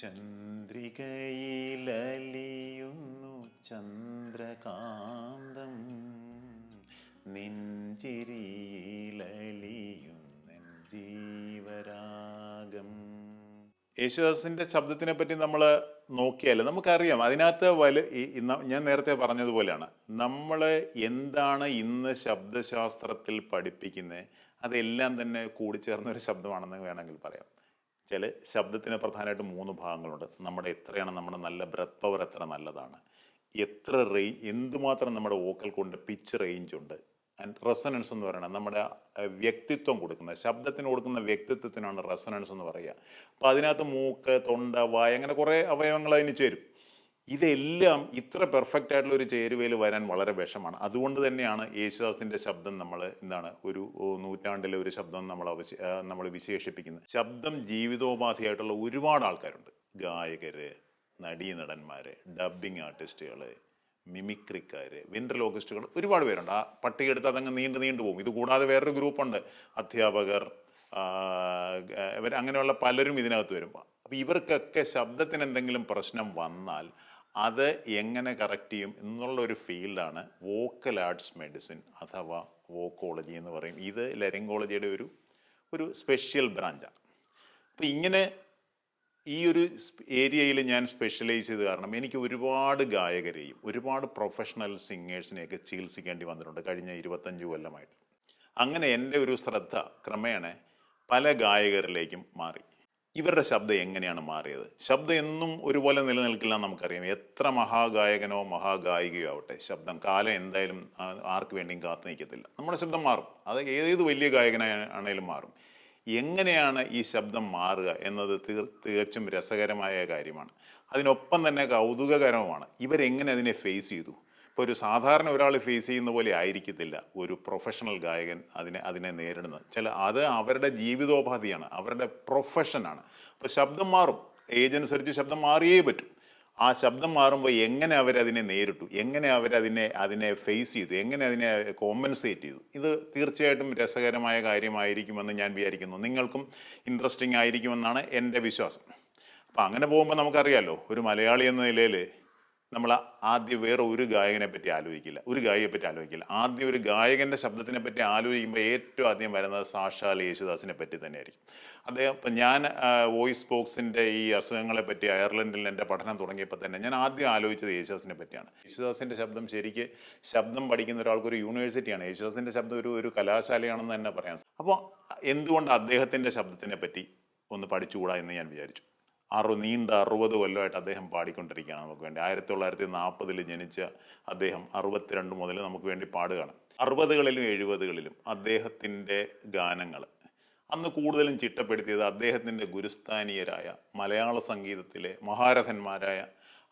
ചന്ദ്രികയിലലിയുന്നു ചന്ദ്രകാന്തം. നെഞ്ചിരിയിലലിയുന്നൻ ജീവരാഗം യേശുദാസിന്റെ ശബ്ദത്തിനെ പറ്റി നമ്മൾ നോക്കിയാൽ നമുക്കറിയാം. അതിനകത്ത് വല ഞാൻ നേരത്തെ പറഞ്ഞതുപോലെയാണ്. നമ്മൾ എന്താണ് ഇന്ന് ശബ്ദശാസ്ത്രത്തിൽ പഠിപ്പിക്കുന്നത് അതെല്ലാം തന്നെ കൂടിച്ചേർന്ന ഒരു ശബ്ദമാണെന്ന് വേണമെങ്കിൽ പറയാം. ചില ശബ്ദത്തിന് പ്രധാനമായിട്ട് മൂന്ന് ഭാഗങ്ങളുണ്ട്. നമ്മുടെ എത്രയാണ് നമ്മുടെ നല്ല ബ്രത്ത് പവർ എത്ര നല്ലതാണ്. എത്ര റേഞ്ച് എന്തുമാത്രം നമ്മുടെ വോക്കൽ കൊണ്ട് പിച്ച് റേഞ്ച് ഉണ്ട്. ആൻഡ് റെസനൻസ് എന്ന് പറയുന്നത് നമ്മുടെ വ്യക്തിത്വം കൊടുക്കുന്ന ശബ്ദത്തിന് കൊടുക്കുന്ന വ്യക്തിത്വത്തിനാണ് റെസനൻസ് എന്ന് പറയുക. അപ്പോൾ അതിനകത്ത് മൂക്ക് തൊണ്ട വായ അങ്ങനെ കുറേ അവയവങ്ങൾ അതിന് ചേരും. ഇതെല്ലാം ഇത്ര പെർഫെക്റ്റ് ആയിട്ടുള്ള ഒരു ചേരുവയിൽ വരാൻ വളരെ വിഷമാണ്. അതുകൊണ്ട് തന്നെയാണ് യേശുദാസിന്റെ ശബ്ദം നമ്മൾ എന്താണ് ഒരു നൂറ്റാണ്ടിലെ ഒരു ശബ്ദം നമ്മൾ നമ്മൾ വിശേഷിപ്പിക്കുന്നത്. ശബ്ദം ജീവിതോപാധിയായിട്ടുള്ള ഒരുപാട് ആൾക്കാരുണ്ട്. ഗായകര് നടീനടന്മാര് ഡബ്ബിംഗ് ആർട്ടിസ്റ്റുകൾ മിമിക്രിക്കാര് വെൻട്രലോക്കിസ്റ്റുകൾ ഒരുപാട് പേരുണ്ട്. ആ പട്ടിക എടുത്ത് അതങ്ങ് നീണ്ടു നീണ്ടു പോകും. ഇത് കൂടാതെ വേറൊരു ഗ്രൂപ്പുണ്ട്. അധ്യാപകർ ഇവർ അങ്ങനെയുള്ള പലരും ഇതിനകത്ത് വരും. അപ്പോൾ ഇവർക്കൊക്കെ ശബ്ദത്തിന് എന്തെങ്കിലും പ്രശ്നം വന്നാൽ അത് എങ്ങനെ കറക്റ്റ് ചെയ്യും എന്നുള്ള ഒരു ഫീൽഡാണ് വോക്കൽ ആർട്സ് മെഡിസിൻ അഥവാ വോക്കോളജി എന്ന് പറയും. ഇത് ലരങ്കോളജിയുടെ ഒരു ഒരു സ്പെഷ്യൽ ബ്രാഞ്ചാണ് അപ്പം ഇങ്ങനെ ഈ ഒരു ഏരിയയിൽ ഞാൻ സ്പെഷ്യലൈസ് ചെയ്ത് കാരണം എനിക്ക് ഒരുപാട് ഗായകരെയും ഒരുപാട് പ്രൊഫഷണൽ സിംഗേഴ്സിനെയൊക്കെ ചികിത്സിക്കേണ്ടി വന്നിട്ടുണ്ട് കഴിഞ്ഞ ഇരുപത്തഞ്ച് കൊല്ലമായിട്ട്. അങ്ങനെ എന്റെ ഒരു ശ്രദ്ധ ക്രമേണ പല ഗായകരിലേക്കും മാറി. ഇവരുടെ ശബ്ദം എങ്ങനെയാണ് മാറിയത്? ശബ്ദം എന്നും ഒരുപോലെ നിലനിൽക്കില്ല നമുക്കറിയാം. എത്ര മഹാഗായകനോ മഹാഗായികയോ ആവട്ടെ ശബ്ദം കാലം എന്തായാലും ആർക്ക് വേണ്ടിയും കാത്തു നിൽക്കത്തില്ല. നമ്മുടെ ശബ്ദം മാറും. അത് ഏത് വലിയ ഗായകനാണേലും മാറും. എങ്ങനെയാണ് ഈ ശബ്ദം മാറുക എന്നത് തികച്ചും രസകരമായ കാര്യമാണ്. അതിനൊപ്പം തന്നെ കൗതുകകരവുമാണ്. ഇവരെങ്ങനെ അതിനെ ഫേസ് ചെയ്തു? ഇപ്പോൾ ഒരു സാധാരണ ഒരാൾ ഫേസ് ചെയ്യുന്ന പോലെ ആയിരിക്കത്തില്ല ഒരു പ്രൊഫഷണൽ ഗായകൻ അതിനെ അതിനെ നേരിടുന്നത്. ചില അത് അവരുടെ ജീവിതോപാധിയാണ് അവരുടെ പ്രൊഫഷനാണ് അപ്പോൾ ശബ്ദം മാറും. ഏജ് അനുസരിച്ച് ശബ്ദം മാറിയേ പറ്റും. ആ ശബ്ദം മാറുമ്പോൾ എങ്ങനെ അവരതിനെ നേരിട്ടു? എങ്ങനെ അവരതിനെ അതിനെ ഫേസ് ചെയ്തു? എങ്ങനെ അതിനെ കോമ്പൻസേറ്റ് ചെയ്തു? ഇത് തീർച്ചയായിട്ടും രസകരമായ കാര്യമായിരിക്കുമെന്ന് ഞാൻ വിചാരിക്കുന്നു. നിങ്ങൾക്കും ഇൻട്രസ്റ്റിംഗ് ആയിരിക്കുമെന്നാണ് എന്റെ വിശ്വാസം. അപ്പം അങ്ങനെ പോകുമ്പോൾ നമുക്കറിയാലോ ഒരു മലയാളി എന്ന നിലയിൽ നമ്മൾ ആദ്യം വേറെ ഒരു ഗായകനെ പറ്റി ആലോചിക്കില്ല. ഒരു ഗായികയെ പറ്റി ആലോചിക്കില്ല. ആദ്യം ഒരു ഗായകന്റെ ശബ്ദത്തിനെ പറ്റി ആലോചിക്കുമ്പോൾ ഏറ്റവും ആദ്യം വരുന്നത് സാക്ഷാൽ യേശുദാസിനെ പറ്റി തന്നെയായിരിക്കും. അദ്ദേഹം ഇപ്പം ഞാൻ വോയിസ് ബോക്സിന്റെ ഈ അസുഖങ്ങളെ പറ്റി അയർലൻഡിൽ എന്റെ പഠനം തുടങ്ങിയപ്പോൾ തന്നെ ഞാൻ ആദ്യം ആലോചിച്ചത് യേശുദാസിനെ പറ്റിയാണ്. യേശുദാസിന്റെ ശബ്ദം ശരിക്ക് ശബ്ദം പഠിക്കുന്ന ഒരാൾക്ക് ഒരു യൂണിവേഴ്സിറ്റിയാണ്. യേശുദാസിന്റെ ശബ്ദം ഒരു ഒരു കലാശാലയാണെന്ന് തന്നെ പറയാം. അപ്പോൾ എന്തുകൊണ്ട് അദ്ദേഹത്തിന്റെ ശബ്ദത്തിനെ പറ്റി ഒന്ന് പഠിച്ചുകൂടാ എന്ന് ഞാൻ വിചാരിച്ചു. അറു നീണ്ട അറുപത് കൊല്ലമായിട്ട് അദ്ദേഹം പാടിക്കൊണ്ടിരിക്കുകയാണ് നമുക്ക് വേണ്ടി. ആയിരത്തി തൊള്ളായിരത്തി നാൽപ്പതിൽ ജനിച്ച അദ്ദേഹം അറുപത്തിരണ്ട് മുതൽ നമുക്ക് വേണ്ടി പാടുകയാണ്. അറുപതുകളിലും എഴുപതുകളിലും അദ്ദേഹത്തിന്റെ ഗാനങ്ങൾ അന്ന് കൂടുതലും ചിട്ടപ്പെടുത്തിയത് അദ്ദേഹത്തിന്റെ ഗുരുസ്ഥാനീയരായ മലയാള സംഗീതത്തിലെ മഹാരഥന്മാരായ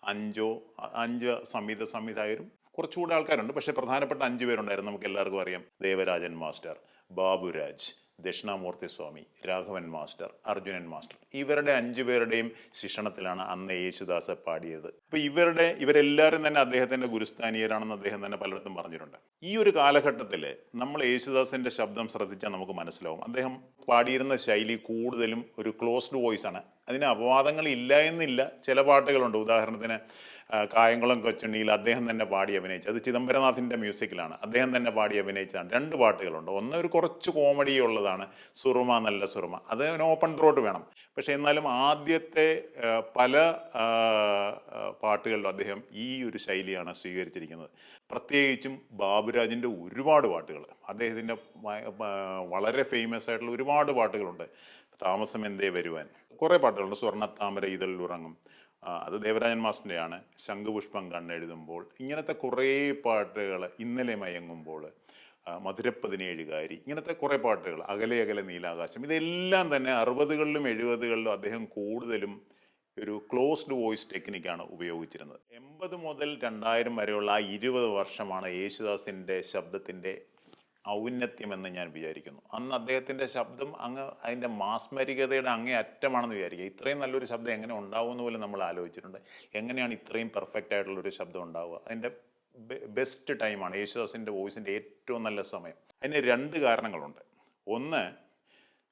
അഞ്ചോ അഞ്ച് സംഗീത സംവിധായകരും കുറച്ചുകൂടെ ആൾക്കാരുണ്ട്. പക്ഷേ പ്രധാനപ്പെട്ട അഞ്ചു പേരുണ്ടായിരുന്നു. നമുക്ക് എല്ലാവർക്കും അറിയാം. Devarajan master Baburaj Dakshinamoorthy Swami Raghavan master Arjunan master. ഇവരുടെ അഞ്ചു പേരുടെയും ശിക്ഷണത്തിലാണ് അന്ന് യേശുദാസ് പാടിയത്. അപ്പൊ ഇവരുടെ ഇവരെല്ലാവരും തന്നെ അദ്ദേഹത്തിന്റെ ഗുരുസ്ഥാനീയരാണെന്ന് അദ്ദേഹം തന്നെ പലയിടത്തും പറഞ്ഞിട്ടുണ്ട്. ഈ ഒരു കാലഘട്ടത്തിൽ നമ്മൾ യേശുദാസിന്റെ ശബ്ദം ശ്രദ്ധിച്ചാൽ നമുക്ക് മനസ്സിലാവും. അദ്ദേഹം പാടിയിരുന്ന ശൈലി കൂടുതലും ഒരു ക്ലോസ്ഡ് വോയിസ് ആണ്. അതിന് അപവാദങ്ങൾ ഇല്ല എന്നില്ല. ചില പാട്ടുകളുണ്ട്. ഉദാഹരണത്തിന് കായംകുളം കൊച്ചുണ്ണിയിൽ അദ്ദേഹം തന്നെ പാടി അഭിനയിച്ചു. അത് ചിദംബരനാഥിന്റെ മ്യൂസിക്കിലാണ്. അദ്ദേഹം തന്നെ പാടി അഭിനയിച്ചതാണ്. രണ്ട് പാട്ടുകളുണ്ട്. ഒന്ന് ഒരു കുറച്ച് കോമഡി ഉള്ളതാണ് സുറുമ നല്ല സുറുമ. അത് ഓപ്പൺ ത്രോട്ട് വേണം. പക്ഷേ എന്നാലും ആദ്യത്തെ പല പാട്ടുകളിലും അദ്ദേഹം ഈ ഒരു ശൈലിയാണ് സ്വീകരിച്ചിരിക്കുന്നത്. പ്രത്യേകിച്ചും ബാബുരാജിന്റെ ഒരുപാട് പാട്ടുകൾ അദ്ദേഹത്തിന്റെ വളരെ ഫേമസ് ആയിട്ടുള്ള ഒരുപാട് പാട്ടുകളുണ്ട്. താമസം എന്തേ വരുവാൻ. കുറേ പാട്ടുകളുണ്ട്. സ്വർണത്താമര ഇതളിൽ ഉറങ്ങും അത് ദേവരാജൻ മാസ്റ്ററിന്റെയാണ് ശംഖുപുഷ്പം കണ്ണെഴുതുമ്പോൾ ഇങ്ങനത്തെ കുറേ പാട്ടുകൾ ഇന്നലെ മയങ്ങുമ്പോൾ മധുരപ്പതിനേഴുകാരി ഇങ്ങനത്തെ കുറേ പാട്ടുകൾ അകലെ അകലെ നീലാകാശം ഇതെല്ലാം തന്നെ അറുപതുകളിലും എഴുപതുകളിലും അദ്ദേഹം കൂടുതലും ഒരു ക്ലോസ്ഡ് വോയിസ് ടെക്നിക്കാണ് ഉപയോഗിച്ചിരുന്നത്. എൺപത് മുതൽ രണ്ടായിരം വരെയുള്ള ആ ഇരുപത് വർഷമാണ് യേശുദാസിന്റെ ശബ്ദത്തിന്റെ ഔന്നത്യമെന്ന് ഞാൻ വിചാരിക്കുന്നു. അന്ന് അദ്ദേഹത്തിന്റെ ശബ്ദം അങ്ങ് അതിന്റെ മാസ്മരികതയുടെ അങ്ങേ അറ്റമാണെന്ന് വിചാരിക്കുക. ഇത്രയും നല്ലൊരു ശബ്ദം എങ്ങനെ ഉണ്ടാവുമെന്ന് പോലും നമ്മൾ ആലോചിച്ചിട്ടുണ്ട്. എങ്ങനെയാണ് ഇത്രയും പെർഫെക്റ്റ് ആയിട്ടുള്ള ഒരു ശബ്ദം ഉണ്ടാവുക? അതിന്റെ ബെസ്റ്റ് ടൈമാണ് യേശുദാസിന്റെ വോയിസിന്റെ ഏറ്റവും നല്ല സമയം. അതിന് രണ്ട് കാരണങ്ങളുണ്ട്. ഒന്ന്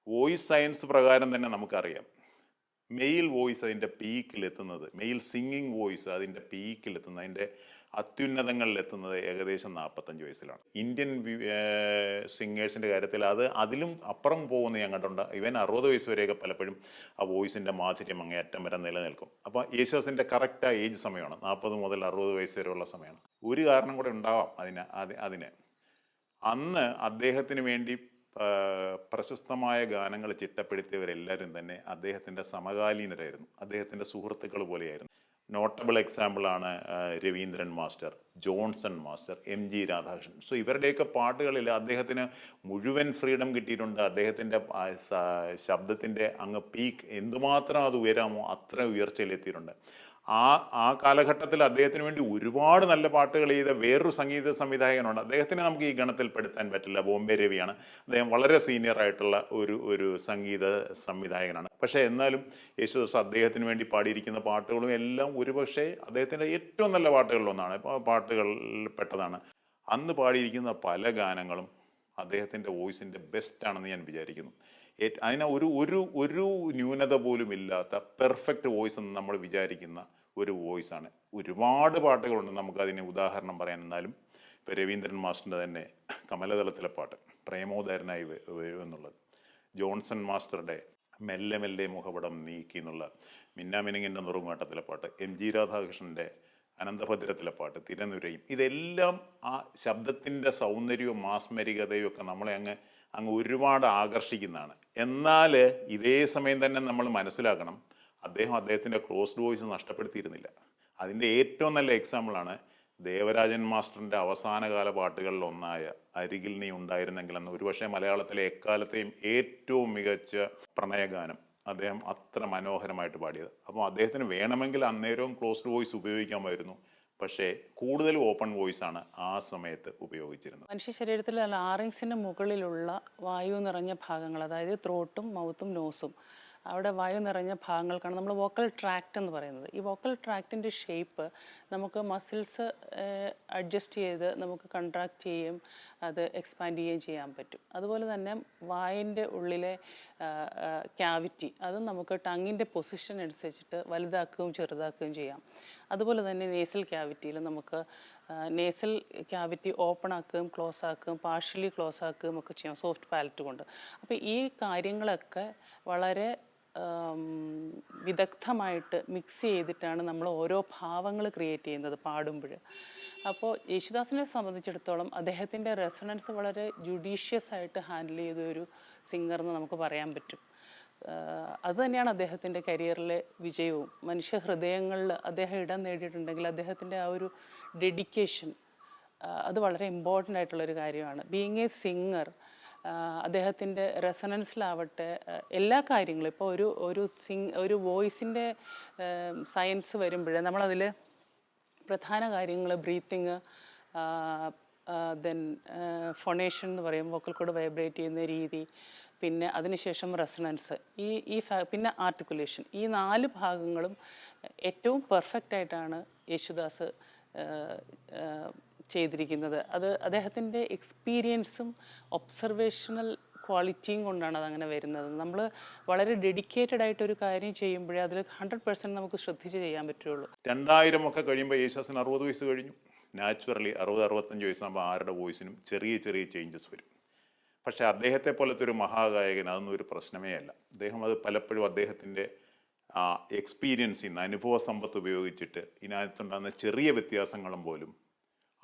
വോയിസ് സയൻസ് പ്രകാരം തന്നെ നമുക്കറിയാം. മെയിൽ വോയിസ് അതിന്റെ പീക്കിലെത്തുന്നത് മെയിൽ സിംഗിങ് വോയിസ് അതിന്റെ പീക്കിലെത്തുന്നത് അതിന്റെ അത്യുന്നതങ്ങളിലെത്തുന്നത് ഏകദേശം നാൽപ്പത്തഞ്ച് വയസ്സിലാണ്. ഇന്ത്യൻ സിംഗേഴ്സിന്റെ കാര്യത്തിൽ അത് അതിലും അപ്പുറം പോകുന്ന ഞാൻ കണ്ടുണ്ട് ഇവൻ അറുപത് വയസ്സ് വരെയൊക്കെ പലപ്പോഴും ആ വോയിസിന്റെ മാധുര്യം അങ്ങേയറ്റം വരെ നിലനിൽക്കും. അപ്പോൾ യേശുദാസിന്റെ കറക്റ്റ് ആ ഏജ് സമയമാണ്. നാൽപ്പത് മുതൽ അറുപത് വയസ്സ് വരെയുള്ള സമയമാണ്. ഒരു കാരണം കൂടെ ഉണ്ടാവാം അതിന് അതിന്. അന്ന് അദ്ദേഹത്തിന് വേണ്ടി പ്രശസ്തമായ ഗാനങ്ങൾ ചിട്ടപ്പെടുത്തിയവരെല്ലാവരും തന്നെ അദ്ദേഹത്തിന്റെ സമകാലീനരായിരുന്നു. അദ്ദേഹത്തിന്റെ സുഹൃത്തുക്കൾ പോലെയായിരുന്നു. നോട്ടബിൾ എക്സാമ്പിളാണ് Raveendran master Johnson master M G Radhakrishnan. So ഇവരുടെയൊക്കെ പാട്ടുകളിൽ അദ്ദേഹത്തിന് മുഴുവൻ ഫ്രീഡം കിട്ടിയിട്ടുണ്ട്. അദ്ദേഹത്തിന്റെ ശബ്ദത്തിന്റെ അങ്ങ് പീക്ക് എന്തുമാത്രം അത് ഉയരാമോ അത്ര ഉയർച്ചയിലെത്തിയിട്ടുണ്ട്. ആ ആ കാലഘട്ടത്തിൽ അദ്ദേഹത്തിന് വേണ്ടി ഒരുപാട് നല്ല പാട്ടുകൾ ചെയ്ത വേറൊരു സംഗീത സംവിധായകനുണ്ട്. അദ്ദേഹത്തിനെ നമുക്ക് ഈ ഗണത്തിൽ പെടുത്താൻ പറ്റില്ല. ബോംബെ രവിയാണ്. അദ്ദേഹം വളരെ സീനിയർ ആയിട്ടുള്ള ഒരു ഒരു സംഗീത സംവിധായകനാണ്. പക്ഷേ എന്നാലും യേശുദാസ് അദ്ദേഹത്തിന് വേണ്ടി പാടിയിരിക്കുന്ന പാട്ടുകളും എല്ലാം ഒരുപക്ഷെ അദ്ദേഹത്തിന്റെ ഏറ്റവും നല്ല പാട്ടുകളിലൊന്നാണ്. പാട്ടുകളിൽ പെട്ടതാണ്. അന്ന് പാടിയിരിക്കുന്ന പല ഗാനങ്ങളും അദ്ദേഹത്തിന്റെ വോയിസിന്റെ ബെസ്റ്റാണെന്ന് ഞാൻ വിചാരിക്കുന്നു. അതിന് ഒരു ഒരു ഒരു ന്യൂനത പോലും ഇല്ലാത്ത പെർഫെക്റ്റ് വോയിസ് എന്ന് നമ്മൾ വിചാരിക്കുന്ന ഒരു വോയിസ് ആണ് ഒരുപാട് പാട്ടുകളുണ്ട്. നമുക്ക് നമുക്കതിന് ഉദാഹരണം പറയാൻ എന്നാലും ഇപ്പോൾ രവീന്ദ്രൻ മാസ്റ്ററിന്റെ തന്നെ കമലതലത്തിലെ പാട്ട് പ്രേമോദരനായി വരും എന്നുള്ളത്. ജോൺസൺ മാസ്റ്ററുടെ മെല്ലെ മെല്ലെ മുഖപടം നീക്കി എന്നുള്ള മിന്നാമിനിങ്ങിന്റെ നുറുങ്ങാട്ടത്തിലെ പാട്ട് എം ജി രാധാകൃഷ്ണന്റെ അനന്തഭദ്രത്തിലെ പാട്ട് തിരനുരയും ഇതെല്ലാം ആ ശബ്ദത്തിന്റെ സൗന്ദര്യവും മാസ്മരികതയും ഒക്കെ നമ്മളെ അങ്ങ് അങ്ങ് ഒരുപാട് ആകർഷിക്കുന്നതാണ്. എന്നാൽ ഇതേ സമയം തന്നെ നമ്മൾ മനസ്സിലാക്കണം അദ്ദേഹം അദ്ദേഹത്തിന്റെ ക്ലോസ്ഡ് വോയിസ് നഷ്ടപ്പെടുത്തിയിരുന്നില്ല. അതിന്റെ ഏറ്റവും നല്ല എക്സാമ്പിളാണ് ദേവരാജൻ മാസ്റ്ററിന്റെ അവസാനകാല പാട്ടുകളിൽ ഒന്നായ അരികിൽ നീ ഉണ്ടായിരുന്നെങ്കിൽ എന്ന്. ഒരുപക്ഷെ മലയാളത്തിലെ എക്കാലത്തെയും ഏറ്റവും മികച്ച പ്രണയഗാനം അദ്ദേഹം അത്ര മനോഹരമായിട്ട് പാടിയത്. അപ്പോൾ അദ്ദേഹത്തിന് വേണമെങ്കിൽ അന്നേരവും ക്ലോസ്ഡ് വോയിസ് ഉപയോഗിക്കാമായിരുന്നു. പക്ഷേ കൂടുതൽ ഓപ്പൺ വോയിസ് ആണ് ആ സമയത്ത് ഉപയോഗിച്ചിരുന്നത്. മനുഷ്യ ശരീരത്തിൽ ആറിങ്സിന്റെ മുകളിലുള്ള വായു നിറഞ്ഞ ഭാഗങ്ങൾ അതായത് ത്രോട്ടും മൗത്തും നോസും അവിടെ വായു നിറഞ്ഞ ഭാഗങ്ങൾക്കാണ് നമ്മൾ വോക്കൽ ട്രാക്റ്റ് എന്ന് പറയുന്നത്. ഈ വോക്കൽ ട്രാക്റ്റിന്റെ ഷേപ്പ് നമുക്ക് മസിൽസ് അഡ്ജസ്റ്റ് ചെയ്ത് നമുക്ക് കൺട്രാക്ട് ചെയ്യുകയും അത് എക്സ്പാൻഡ് ചെയ്യുകയും ചെയ്യാൻ പറ്റും. അതുപോലെ തന്നെ വായന്റെ ഉള്ളിലെ ക്യാവിറ്റി അത് നമുക്ക് ടങ്ങിന്റെ പൊസിഷൻ അനുസരിച്ചിട്ട് വലുതാക്കുകയും ചെറുതാക്കുകയും ചെയ്യാം. അതുപോലെ തന്നെ നേസൽ ക്യാവിറ്റിയിൽ നമുക്ക് നേസൽ ക്യാവിറ്റി ഓപ്പൺ ആക്കുകയും ക്ലോസ് ആക്കുകയും പാർഷ്യലി ക്ലോസ് ആക്കുകയും ഒക്കെ ചെയ്യാം. സോഫ്റ്റ് പാലറ്റ് കൊണ്ട്. അപ്പോൾ ഈ കാര്യങ്ങളൊക്കെ വളരെ വിദഗ്ധമായിട്ട് മിക്സ് ചെയ്തിട്ടാണ് നമ്മൾ ഓരോ ഭാവങ്ങൾ ക്രിയേറ്റ് ചെയ്യുന്നത് പാടുമ്പോൾ. അപ്പോൾ യേശുദാസിനെ സംബന്ധിച്ചിടത്തോളം അദ്ദേഹത്തിന്റെ റെസണൻസ് വളരെ ജുഡീഷ്യസ് ആയിട്ട് ഹാൻഡിൽ ചെയ്ത ഒരു സിംഗർ എന്ന് നമുക്ക് പറയാൻ പറ്റും. അത് തന്നെയാണ് അദ്ദേഹത്തിന്റെ കരിയറിലെ വിജയവും. മനുഷ്യ ഹൃദയങ്ങളിൽ അദ്ദേഹം ഇടം നേടിയിട്ടുണ്ടെങ്കിൽ അദ്ദേഹത്തിന്റെ ആ ഒരു ഡെഡിക്കേഷൻ അത് വളരെ ഇമ്പോർട്ടന്റ് ആയിട്ടുള്ളൊരു കാര്യമാണ്. ബീങ് എ സിംഗർ അദ്ദേഹത്തിന്റെ റെസണൻസിലാവട്ടെ ആഹ് എല്ലാ കാര്യങ്ങളും. ഇപ്പോൾ ഒരു ഒരു സിങ് ഒരു വോയിസിന്റെ സയൻസ് വരുമ്പോഴേ നമ്മളതിൽ പ്രധാന കാര്യങ്ങൾ ബ്രീത്തിങ് ദെൻ ഫൊണേഷൻ എന്ന് പറയും വോക്കൽ കോഡ് വൈബ്രേറ്റ് ചെയ്യുന്ന രീതി പിന്നെ അതിനുശേഷം റെസണൻസ്. ഈ ഈ പിന്നെ ആർട്ടിക്കുലേഷൻ. ഈ നാല് ഭാഗങ്ങളും ഏറ്റവും പെർഫെക്റ്റ് ആയിട്ടാണ് യേശുദാസ് ചെയ്തിരിക്കുന്നത്. അത് അദ്ദേഹത്തിന്റെ എക്സ്പീരിയൻസും ഒബ്സർവേഷണൽ ക്വാളിറ്റിയും കൊണ്ടാണ് അതങ്ങനെ വരുന്നത്. നമ്മൾ വളരെ ഡെഡിക്കേറ്റഡ് ആയിട്ട് ഒരു കാര്യം ചെയ്യുമ്പോഴേ അതിൽ ഹൺഡ്രഡ് പെർസെന്റ് നമുക്ക് ശ്രദ്ധിച്ച് ചെയ്യാൻ പറ്റുള്ളൂ. രണ്ടായിരം ഒക്കെ കഴിയുമ്പോൾ യേശുദാസിന് അറുപത് വയസ്സ് കഴിഞ്ഞു. നാച്ചുറലി അറുപത് അറുപത്തഞ്ച് വയസ്സാകുമ്പോൾ ആരുടെ വോയിസിനും ചെറിയ ചെറിയ ചേഞ്ചസ് വരും. പക്ഷേ അദ്ദേഹത്തെ പോലത്തെ ഒരു മഹാഗായകൻ അതൊന്നും ഒരു പ്രശ്നമേ അല്ല. അദ്ദേഹം അത് പലപ്പോഴും അദ്ദേഹത്തിന്റെ എക്സ്പീരിയൻസിൽ നിന്ന് അനുഭവ സമ്പത്ത് ഉപയോഗിച്ചിട്ട് ഇതിനകത്തുണ്ടാകുന്ന ചെറിയ വ്യത്യാസങ്ങളും പോലും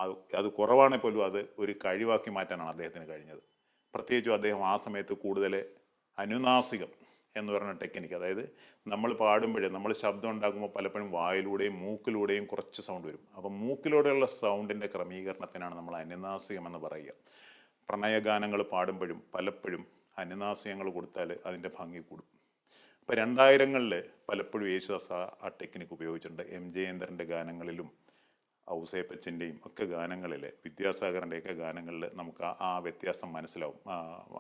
അത് അത് കുറവാണെങ്കിൽ പോലും അത് ഒരു കഴിവാക്കി മാറ്റാനാണ് അദ്ദേഹത്തിന് കഴിഞ്ഞത്. പ്രത്യേകിച്ചും അദ്ദേഹം ആ സമയത്ത് കൂടുതൽ അനുനാസികം എന്ന് പറയുന്ന ടെക്നിക്ക് അതായത് നമ്മൾ പാടുമ്പോഴേ നമ്മൾ ശബ്ദം ഉണ്ടാക്കുമ്പോൾ പലപ്പോഴും വായിലൂടെയും മൂക്കിലൂടെയും കുറച്ച് സൗണ്ട് വരും. അപ്പം മൂക്കിലൂടെയുള്ള സൗണ്ടിന്റെ ക്രമീകരണത്തിനാണ് നമ്മൾ അനുനാസികം എന്ന് പറയുക. പ്രണയഗാനങ്ങൾ പാടുമ്പോഴും പലപ്പോഴും അനുനാസികങ്ങൾ കൊടുത്താൽ അതിന്റെ ഭംഗി കൂടും. അപ്പോൾ രണ്ടായിരങ്ങളിൽ പലപ്പോഴും യേശുദാസ് ആ- ആ ടെക്നിക്ക് ഉപയോഗിച്ചിട്ടുണ്ട്. എം ജയേന്ദ്രന്റെ ഗാനങ്ങളിലും ഔസേപ്പച്ചന്റെയും ഒക്കെ ഗാനങ്ങളിൽ വിദ്യാസാഗറിന്റെയൊക്കെ ഗാനങ്ങളിൽ നമുക്ക് ആ- വ്യത്യാസം മനസ്സിലാവും.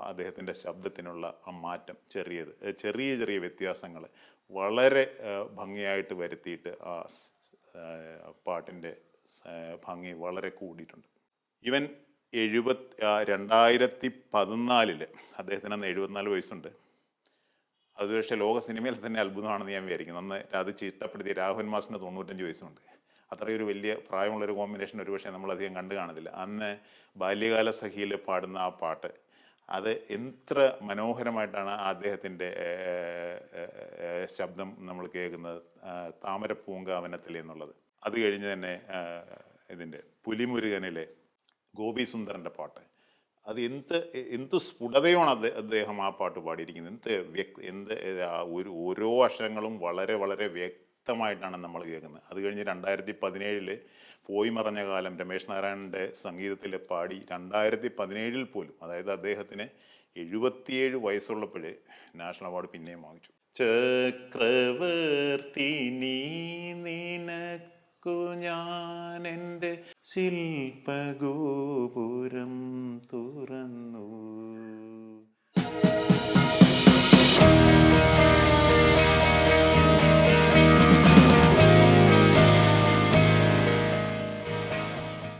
അദ്ദേഹത്തിന്റെ ശബ്ദത്തിനുള്ള ആ മാറ്റം ചെറിയത്. ചെറിയ ചെറിയ വ്യത്യാസങ്ങൾ വളരെ ഭംഗിയായിട്ട് വരുത്തിയിട്ട് ആ പാട്ടിന്റെ ഭംഗി വളരെ കൂടിയിട്ടുണ്ട്. ഇവൻ എഴുപത്തി രണ്ടായിരത്തി പതിനാലിൽ അദ്ദേഹത്തിന് അന്ന് എഴുപത്തിനാല് വയസ്സുണ്ട്. അത് പക്ഷേ ലോക സിനിമയിൽ തന്നെ അത്ഭുതമാണെന്ന് ഞാൻ വിചാരിക്കുന്നു. അന്ന് അത് ചിട്ടപ്പെടുത്തിയ രാഹുൽ മാസിന് തൊണ്ണൂറ്റഞ്ച് വയസ്സുണ്ട് അത്രയൊരു വലിയ പ്രായമുള്ളൊരു കോമ്പിനേഷൻ ഒരുപക്ഷെ നമ്മളധികം കണ്ടു കാണത്തില്ല അന്ന് ബാല്യകാല സഖിയിൽ പാടുന്ന ആ പാട്ട് അത് എത്ര മനോഹരമായിട്ടാണ് അദ്ദേഹത്തിന്റെ ശബ്ദം നമ്മൾ കേൾക്കുന്നത് താമരപ്പൂങ്കാവനത്തിൽ താമര പൂങ്കാവനത്തിൽ എന്നുള്ളത്. അത് കഴിഞ്ഞ് തന്നെ ഇതിന്റെ പുലിമുരുകനിലെ ഗോപിസുന്ദറിന്റെ പാട്ട്. അത് എന്ത് എന്ത് സ്ഫുടതയാണ് അദ്ദേഹം ആ പാട്ട് പാടിയിരിക്കുന്നത്. എന്ത് വ്യക്തി എന്ത് ഒരു ഓരോ അക്ഷരങ്ങളും വളരെ വളരെ വ്യക്തമായിട്ടാണ് നമ്മൾ കേൾക്കുന്നത്. അത് കഴിഞ്ഞ് രണ്ടായിരത്തി പതിനേഴിൽ പോയി മറഞ്ഞ കാലം രമേശ് നാരായണന്റെ സംഗീതത്തിൽ പാടി രണ്ടായിരത്തി പതിനേഴിൽ പോലും അതായത് അദ്ദേഹത്തിന് എഴുപത്തിയേഴ് വയസ്സുള്ളപ്പോഴേ നാഷണൽ അവാർഡ് പിന്നെയും വാങ്ങിച്ചു. ചക്രവർത്തി നിനക്കു ഞാൻ എന്റെ ശില്പഗോപുരം